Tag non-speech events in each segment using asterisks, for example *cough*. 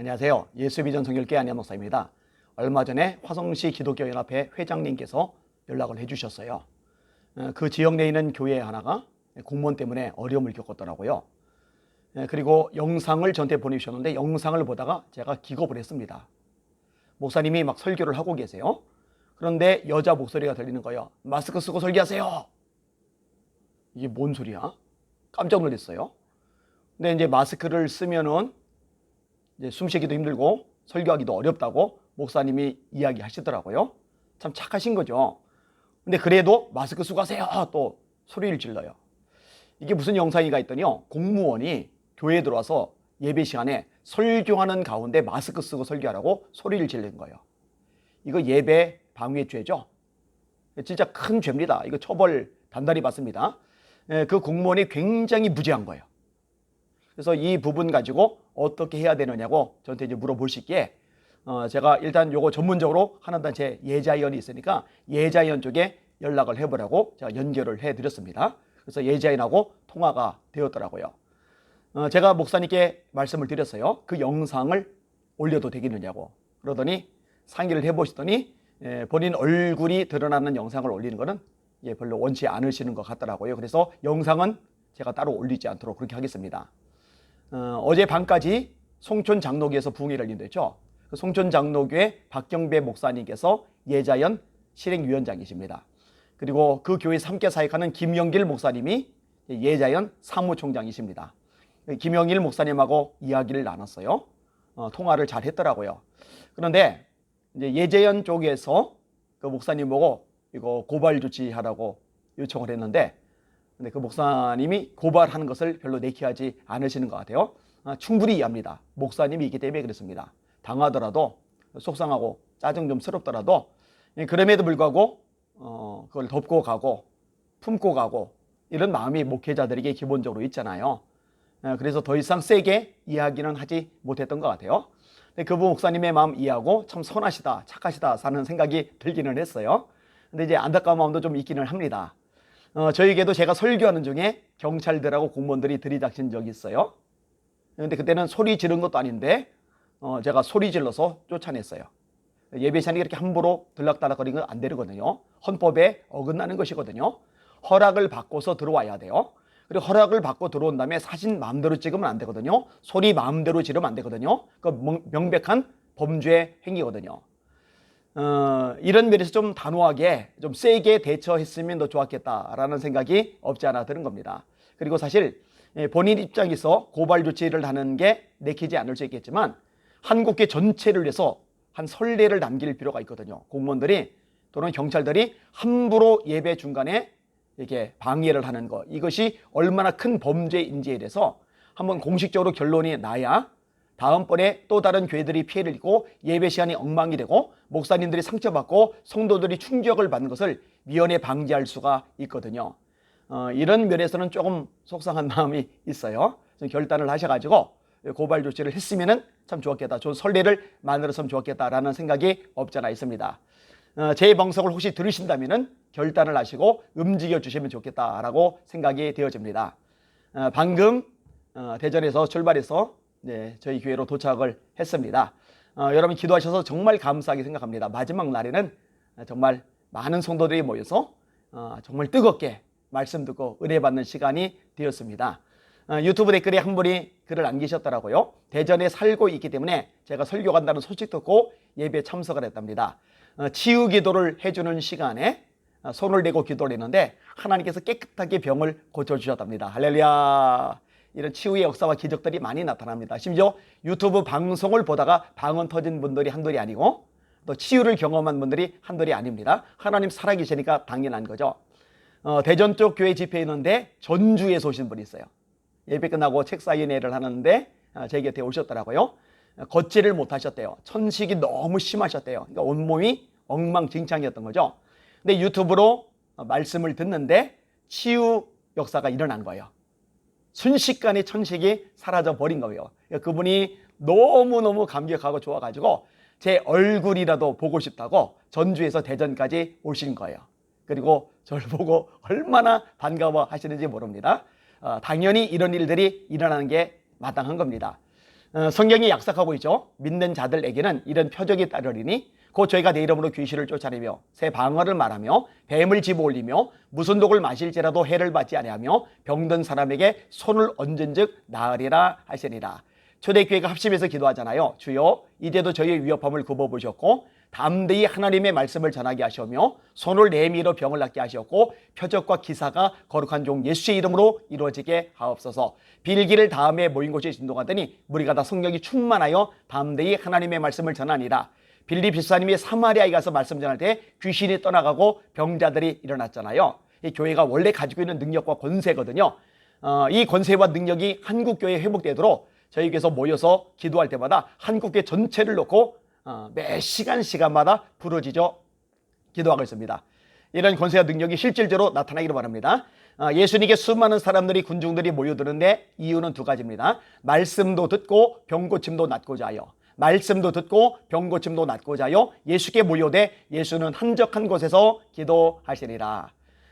안녕하세요. 예수비전 성결교회 안녕 목사입니다. 얼마 전에 화성시 기독교연합회 회장님께서 연락을 해주셨어요. 어, 그 지역 내에 있는 교회 하나가 공무원 때문에 어려움을 겪었더라고요. 예, 그리고 영상을 저한테 보내주셨는데 영상을 보다가 제가 기겁을 했습니다. 목사님이 막 설교를 하고 계세요. 그런데 여자 목소리가 들리는 거예요. 마스크 쓰고 설교하세요. 이게 뭔 소리야? 깜짝 놀랐어요. 근데 이제 마스크를 쓰면은 이제 숨쉬기도 힘들고 설교하기도 어렵다고 목사님이 이야기하시더라고요. 참 착하신 거죠. 근데 그래도 마스크 쓰고 하세요. 또 소리를 질러요. 이게 무슨 영상이가 있더니요. 공무원이 교회에 들어와서 예배 시간에 설교하는 가운데 마스크 쓰고 설교하라고 소리를 지르는 거예요. 이거 예배 방해 죄죠. 진짜 큰 죄입니다. 이거 처벌 단단히 받습니다. 예, 그 공무원이 굉장히 무죄한 거예요. 그래서 이 부분 가지고 어떻게 해야 되느냐고 저한테 이제 물어보시기에 어 제가 일단 요거 전문적으로 하는 단체 예자위원이 있으니까 예자위원 쪽에 연락을 해보라고 제가 연결을 해드렸습니다. 그래서 예자위원하고 통화가 되었더라고요. 어 제가 목사님께 말씀을 드렸어요. 그 영상을 올려도 되겠느냐고 그러더니 상의를 해보시더니 예, 본인 얼굴이 드러나는 영상을 올리는 거는 예, 별로 원치 않으시는 것 같더라고요. 그래서 영상은 제가 따로 올리지 않도록 그렇게 하겠습니다. 어, 제 밤까지 송촌 장로교에서 부흥회를 열린댔죠. 그 송촌 장로교회 박경배 목사님께서 예자연 실행위원장이십니다. 그리고 그 교회 함께 사역하는 김영길 목사님이 예자연 사무총장이십니다. 김영길 목사님하고 이야기를 나눴어요. 어, 통화를 잘 했더라고요. 그런데 이제 예재연 쪽에서 그 목사님 보고 이거 고발 조치하라고 요청을 했는데 근데 그 목사님이 고발하는 것을 별로 내키하지 않으시는 것 같아요. 아, 충분히 이해합니다. 목사님이 있기 때문에 그렇습니다. 당하더라도 속상하고 짜증 좀 스럽더라도 예, 그럼에도 불구하고 어, 그걸 덮고 가고 품고 가고 이런 마음이 목회자들에게 기본적으로 있잖아요. 예, 그래서 더 이상 세게 이야기는 하지 못했던 것 같아요. 그 목사님의 마음 이해하고 참 선하시다, 착하시다 사는 생각이 들기는 했어요. 근데 이제 안타까운 마음도 좀 있기는 합니다. 어, 저에게도 제가 설교하는 중에 경찰들하고 공무원들이 들이닥친 적이 있어요. 근데 그때는 소리 지른 것도 아닌데 어, 제가 소리 질러서 쫓아냈어요. 예배 시간에 이렇게 함부로 들락달락거리는 건 안 되거든요. 헌법에 어긋나는 것이거든요. 허락을 받고서 들어와야 돼요. 그리고 허락을 받고 들어온 다음에 사진 마음대로 찍으면 안 되거든요. 소리 마음대로 지르면 안 되거든요. 그 명백한 범죄 행위거든요. 어, 이런 면에서 좀 단호하게 좀 세게 대처했으면 더 좋았겠다라는 생각이 없지 않아 드는 겁니다. 그리고 사실 예, 본인 입장에서 고발 조치를 하는 게 내키지 않을 수 있겠지만 한국계 전체를 위해서 한 선례를 남길 필요가 있거든요. 공무원들이 또는 경찰들이 함부로 예배 중간에 이렇게 방해를 하는 것 이것이 얼마나 큰 범죄인지에 대해서 한번 공식적으로 결론이 나야 다음번에 또 다른 교회들이 피해를 입고 예배 시간이 엉망이 되고 목사님들이 상처받고 성도들이 충격을 받는 것을 미연에 방지할 수가 있거든요. 어, 이런 면에서는 조금 속상한 *laughs* 마음이 있어요. 결단을 하셔가지고 고발 조치를 했으면 참 좋았겠다. 좋은 선례를 만들었으면 좋았겠다라는 생각이 없잖아 있습니다. 어, 제 방송을 혹시 들으신다면 결단을 하시고 움직여 주시면 좋겠다라고 생각이 되어집니다. 어, 방금 어, 대전에서 출발해서 네, 저희 교회로 도착을 했습니다. 어, 여러분 기도하셔서 정말 감사하게 생각합니다. 마지막 날에는 정말 많은 성도들이 모여서 어, 정말 뜨겁게 말씀 듣고 은혜 받는 시간이 되었습니다. 어, 유튜브 댓글에 한 분이 글을 남기셨더라고요. 대전에 살고 있기 때문에 제가 설교 간다는 소식 듣고 예배 참석을 했답니다. 어, 치유 기도를 해주는 시간에 어, 손을 대고 기도를 했는데 하나님께서 깨끗하게 병을 고쳐주셨답니다. 할렐루야. 이런 치유의 역사와 기적들이 많이 나타납니다. 심지어 유튜브 방송을 보다가 방언 터진 분들이 한둘이 아니고 또 치유를 경험한 분들이 한둘이 아닙니다. 하나님 살아계시니까 당연한 거죠. 어, 대전 쪽 교회 집회에 있는데 전주에서 오신 분이 있어요. 예배 끝나고 책 사인회를 하는데 어, 제 곁에 오셨더라고요. 걷지를 못하셨대요. 천식이 너무 심하셨대요. 그러니까 온몸이 엉망진창이었던 거죠. 근데 유튜브로 말씀을 듣는데 치유 역사가 일어난 거예요. 순식간에 천식이 사라져 버린 거예요. 그러니까 그분이 너무너무 감격하고 좋아가지고 제 얼굴이라도 보고 싶다고 전주에서 대전까지 오신 거예요. 그리고 저를 보고 얼마나 반가워 하시는지 모릅니다. 어, 당연히 이런 일들이 일어나는 게 마땅한 겁니다. 어, 성경이 약속하고 있죠. 믿는 자들에게는 이런 표적이 따르리니 곧 저희가 내 이름으로 귀신을 쫓아내며 새 방언을 말하며 뱀을 집어올리며 무슨 독을 마실지라도 해를 받지 아니하며 병든 사람에게 손을 얹은즉 나으리라 하시니라. 초대교회가 합심해서 기도하잖아요. 주여 이제도 저희의 위협함을 굽어보셨고 담대히 하나님의 말씀을 전하게 하시며 손을 내밀어 병을 낫게 하셨고 표적과 기사가 거룩한 종 예수의 이름으로 이루어지게 하옵소서. 빌기를 다음에 모인 곳에 진동하더니 무리가 다 성령이 충만하여 담대히 하나님의 말씀을 전하니라. 빌리 비사님이 사마리아에 가서 말씀 전할 때 귀신이 떠나가고 병자들이 일어났잖아요. 이 교회가 원래 가지고 있는 능력과 권세거든요. 어, 이 권세와 능력이 한국 교회에 회복되도록 저희께서 모여서 기도할 때마다 한국 교회 전체를 놓고 어, 매 시간 시간마다 부러지죠 기도하고 있습니다. 이런 권세와 능력이 실질적으로 나타나기를 바랍니다. 어, 예수님께 수많은 사람들이 군중들이 모여드는데 이유는 두 가지입니다. 말씀도 듣고 병고침도 낫고자 하여 말씀도 듣고 병 고침도 낫고자 하여 예수께 모여대 예수는 한적한 곳에서 기도하시리라.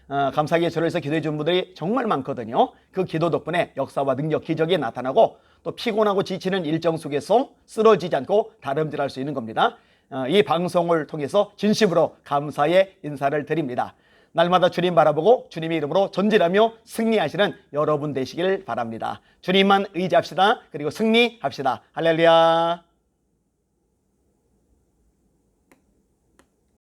어, 감사하게 위해서 기도해 주는 분들이 정말 많거든요. 그 기도 덕분에 역사와 능력, 기적이 나타나고 또 피곤하고 지치는 일정 속에서 쓰러지지 않고 다름질할 수 있는 겁니다. 어, 이 방송을 통해서 진심으로 감사의 인사를 드립니다. 날마다 주님 바라보고 주님의 이름으로 전진하며 승리하시는 여러분 되시길 바랍니다. 주님만 의지합시다. 그리고 승리합시다. 할렐루야.